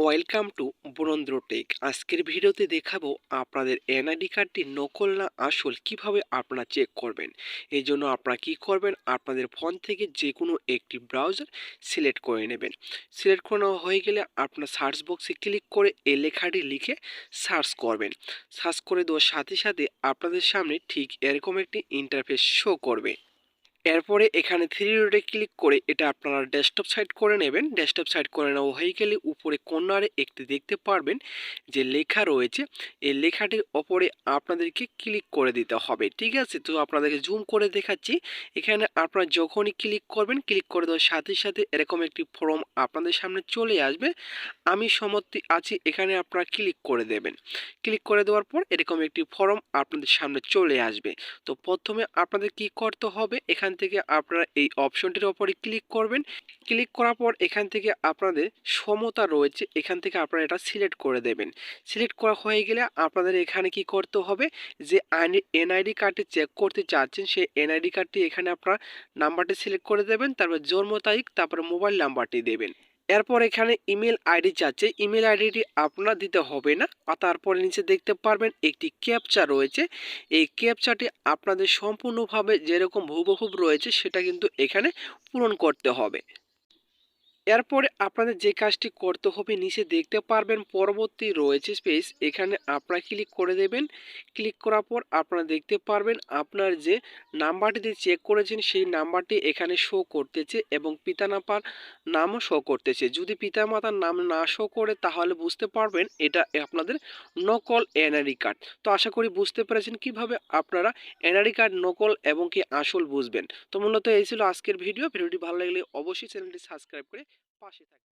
Welcome to Barendra take. আজকের ভিডিওতে দেখাবো আপনাদের এনআইডি কার্ডটি নকল না আসল কীভাবে আপনারা চেক করবেন। এই জন্য আপনারা কী করবেন? আপনাদের ফোন থেকে যে কোনো একটি ব্রাউজার সিলেক্ট করে নেবেন। সিলেক্ট করে নেওয়া হয়ে গেলে আপনার সার্চ বক্সে ক্লিক করে এই লেখাটি লিখে সার্চ করবেন। সার্চ করে দেওয়ার সাথে সাথে আপনাদের সামনে ঠিক এরকম একটি ইন্টারফেস শো করবে। এরপরে এখানে থ্রি রোডে ক্লিক করে এটা আপনারা ডেস্কটপ সাইড করে নেবেন। ডেস্কটপ সাইড করে নেওয়া হয়ে গেলে উপরে কর্নারে একটি দেখতে পারবেন যে লেখা রয়েছে। এই লেখাটির ওপরে আপনাদেরকে ক্লিক করে দিতে হবে, ঠিক আছে? তো আপনাদেরকে জুম করে দেখাচ্ছি। এখানে আপনারা যখনই ক্লিক করবেন ক্লিক করে দেওয়ার সাথে সাথে এরকম একটি ফর্ম আপনাদের সামনে চলে আসবে। আমি সম্মতি আছি, এখানে আপনারা ক্লিক করে দেবেন। ক্লিক করে দেওয়ার পর এরকম একটি ফর্ম আপনাদের সামনে চলে আসবে। তো প্রথমে আপনাদের কি করতে হবে? এখান থেকে আপনারা এই অপশনটির ওপরে ক্লিক করবেন। ক্লিক করার পর এখান থেকে আপনাদের সমতা রয়েছে, এখান থেকে আপনারা এটা সিলেক্ট করে দেবেন। সিলেক্ট করা হয়ে গেলে আপনাদের এখানে কি করতে হবে? যে এনআইডি কার্ডটি চেক করতে চাচ্ছেন, সেই এনআইডি কার্ডটি এখানে আপনার নাম্বারটি সিলেক্ট করে দেবেন, তারপর জন্ম তারিখ, তারপরে মোবাইল নাম্বারটি দেবেন। এরপর এখানে ইমেল আইডি চাচ্ছে ইমেল আইডিটি আপনার দিতে হবে না। আর তারপরে নিচে দেখতে পারবেন একটি ক্যাপচা রয়েছে। এই ক্যাপচাটি আপনাদের সম্পূর্ণভাবে যেরকম হুবহুব রয়েছে, সেটা কিন্তু এখানে পূরণ করতে হবে। এরপরে আপনাদের যে কাজটি করতে হবে নিচে দেখতে পারবেন পরবর্তী রয়েছে স্পেস এখানে আপনারা ক্লিক করে দেবেন। ক্লিক করার পর আপনারা দেখতে পারবেন আপনার যে নাম্বারটি দিয়ে চেক করেছেন সেই নাম্বারটি এখানে শো করতেছে এবং পিতামাতার নামও শো করতেছে। যদি পিতামাতার নাম না শো করে তাহলে বুঝতে পারবেন এটা আপনাদের নকল এনআরই কার্ড তো আশা করি বুঝতে পেরেছেন কীভাবে আপনারা এনআরই কার্ড নকল এবং কি আসল বুঝবেন। তো মূলত এই ছিল আজকের ভিডিও ভিডিওটি ভালো লাগলে অবশ্যই চ্যানেলটি সাবস্ক্রাইব করে পাশে থাকবেন